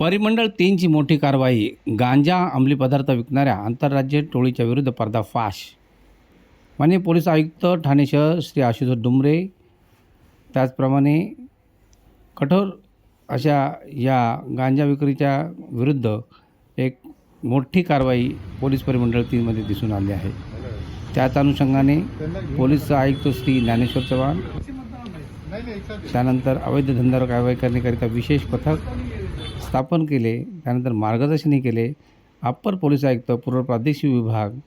परिमंडळ तीनची मोठी कारवाई. गांजा अंमली पदार्थ विकणाऱ्या आंतरराज्य टोळीच्या विरुद्ध पर्दाफाश. माननीय पोलीस आयुक्त ठाणे शहर श्री आशुतोष डुमरे. त्याचप्रमाणे कठोर अशा या गांजा विक्रीच्या विरुद्ध एक मोठी कारवाई पोलीस परिमंडळ तीनमध्ये दिसून आली आहे. त्याच अनुषंगाने पोलीस आयुक्त श्री ज्ञानेश्वर चव्हाण. त्यानंतर अवैध धंद्यावर कारवाई करण्याकरिता विशेष पथक स्थापन केले त्यानंतर मार्गदर्शनही केले. अप्पर पोलीस आयुक्त पूर्व प्रादेशिक विभाग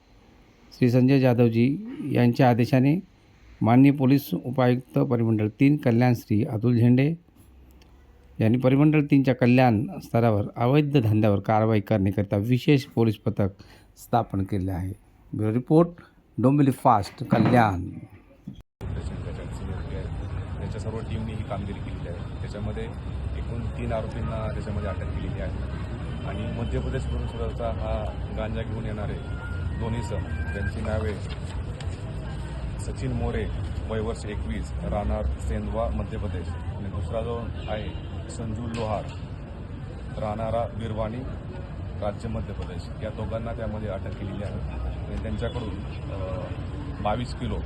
श्री संजय जाधवजी यांच्या आदेशाने माननीय पोलीस उपायुक्त परिमंडळ तीन कल्याण श्री अतुल झेंडे यांनी परिमंडळ तीनच्या कल्याण स्तरावर अवैध धंद्यावर कारवाई करण्याकरिता विशेष पोलीस पथक स्थापन केले आहे. Bureau report Dombivli fast Kalyan. त्याच्या सर्व टीमने ही कामगिरी केलेली आहे. त्याच्यामध्ये एकूण तीन आरोपींना त्याच्यामध्ये अटक केलेली आहे. आणि मध्य प्रदेशवरून सुद्धा हा गांजा घेऊन येणारे दोन्ही सण ज्यांची नावे सचिन मोरे वय वर्ष एकवीस राहणार सेंदवा मध्य प्रदेश आणि दुसरा जो आहे संजू लोहार राहणारा बिरवाणी राज्य मध्य प्रदेश या दोघांना त्यामध्ये अटक केलेली आहे. आणि त्यांच्याकडून बावीस किलो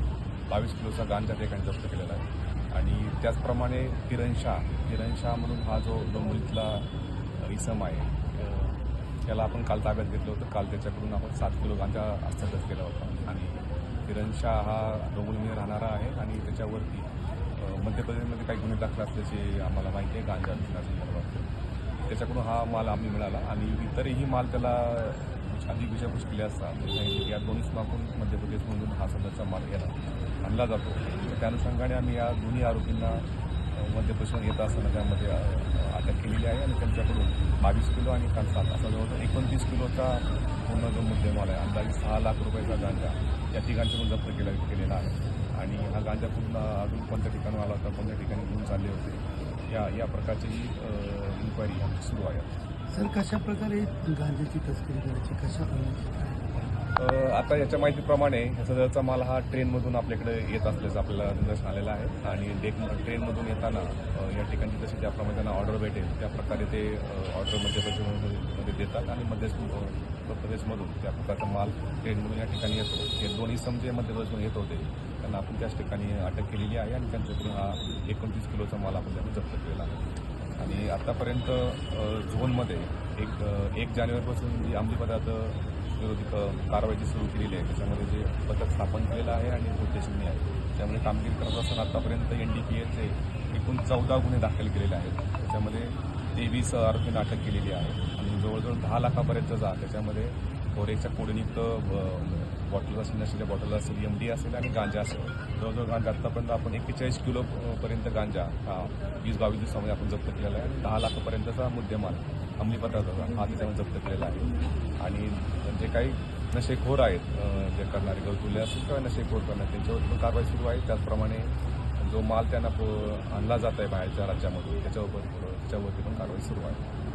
बावीस किलोचा गांजा त्या ठिकाणी जप्त केलेला आहे. आणि त्याचप्रमाणे किरण शाह. किरण शाह म्हणून हा जो डोंबरीतला इसम आहे त्याला आपण काल ताब्यात घेतलं होतं. काल त्याच्याकडून आपण सात किलो गांजा हस्तगत केला होता. आणि किरण शाह हा डोंबरीमध्ये राहणारा आहे आणि त्याच्यावरती मध्य प्रदेशमध्ये काही गुन्हे दाखल असल्याचे आम्हाला माहिती आहे गांजा विकण्यासंदर्भात त्याच्याकडून हा माल आम्ही मिळाला आणि इतरही माल त्याला अधिक विषयपूस केले असता म्हणजे या दोन्ही स्माकून मध्य प्रदेशमधून हा सध्याचा माल याला आणला जातो. त्या अनुषंगाने आम्ही या दोन्ही आरोपींना अ, मध्य येत असताना त्यामध्ये अटक केलेली आहे आणि त्यांच्याकडून बावीस किलो आणि काल सात असा जवळजवळ एकोणतीस किलोचा पूर्ण जो मुद्देमाल आहे अंदाजे सहा लाख रुपयाचा गांजा या ठिकाणच्याकडून जप्त केला गेलेला आहे. आणि हा गांजा पूर्ण अजून कोणत्या ठिकाणी आला होता कोणत्या ठिकाणी घेऊन चालले होते या या प्रकारची इन्क्वायरी सुरू आहे. सर कशा प्रकारे गांजाची तस्करी करायची कशा प्रकारे आता याच्या माहितीप्रमाणे ह्या सदरचा माल हा ट्रेनमधून आपल्याकडे येत असल्याचं आपल्याला निदर्शन आलेलं आहे. आणि डेक ट्रेनमधून येताना या ठिकाणी जशी ज्याप्रमाणे त्यांना ऑर्डर भेटेल त्या प्रकारे ते ऑर्डर मध्य प्रदेशमध्ये देतात आणि मध्य उत्तर प्रदेशमधून त्या प्रकारचा माल ट्रेनमधून या ठिकाणी येतो. हे दोन्ही सम जे मध्य प्रदेशमधून येत होते. त्यांना आपण त्याच ठिकाणी अटक केलेली आहे आणि त्यांच्याकडून हा एकोणतीस किलोचा माल आपण त्यांनी जप्त केलेला आहे. आणि आतापर्यंत झोनमध्ये एक एक जानेवारीपासून जी अंमली पदार्थ विरोधी कारवाई जी सुरू केलेली आहे. त्याच्यामध्ये जे पथक स्थापन केलेलं आहे आणि उद्देशनी आहे. त्यामुळे कामगिरी करत असताना आतापर्यंत एन डी पी एचे एकूण चौदा गुन्हे दाखल केलेले आहेत. त्याच्यामध्ये तेवीस आरोपींना अटक केलेली आहे आणि जवळजवळ दहा लाखापर्यंतचा त्याच्यामध्ये कोरेच्या कोडणीत बॉटल असेल नशेच्या बॉटल असेल एम डी असेल आणि गांजा असेल. जवळजवळ गांजा आत्तापर्यंत आपण एक्केचाळीस किलोपर्यंत गांजा हा वीस बावीस दिवसामध्ये आपण जप्त केलेला आहे. दहा लाखापर्यंतचा मुद्देमाल अंमली पदार्थाचा हा त्याच्यामध्ये जप्त केलेला आहे. आणि जे काही नशेखोर आहेत जे करणारे गौतुल्य असतील किंवा नशेखोर करणारे त्यांच्यावर पण कारवाई सुरू आहे. त्याचप्रमाणे जो माल त्यांना प- आणला जात आहे बाहेरच्या राज्यामधून त्याच्यावर त्याच्यावरती पण कारवाई सुरू आहे.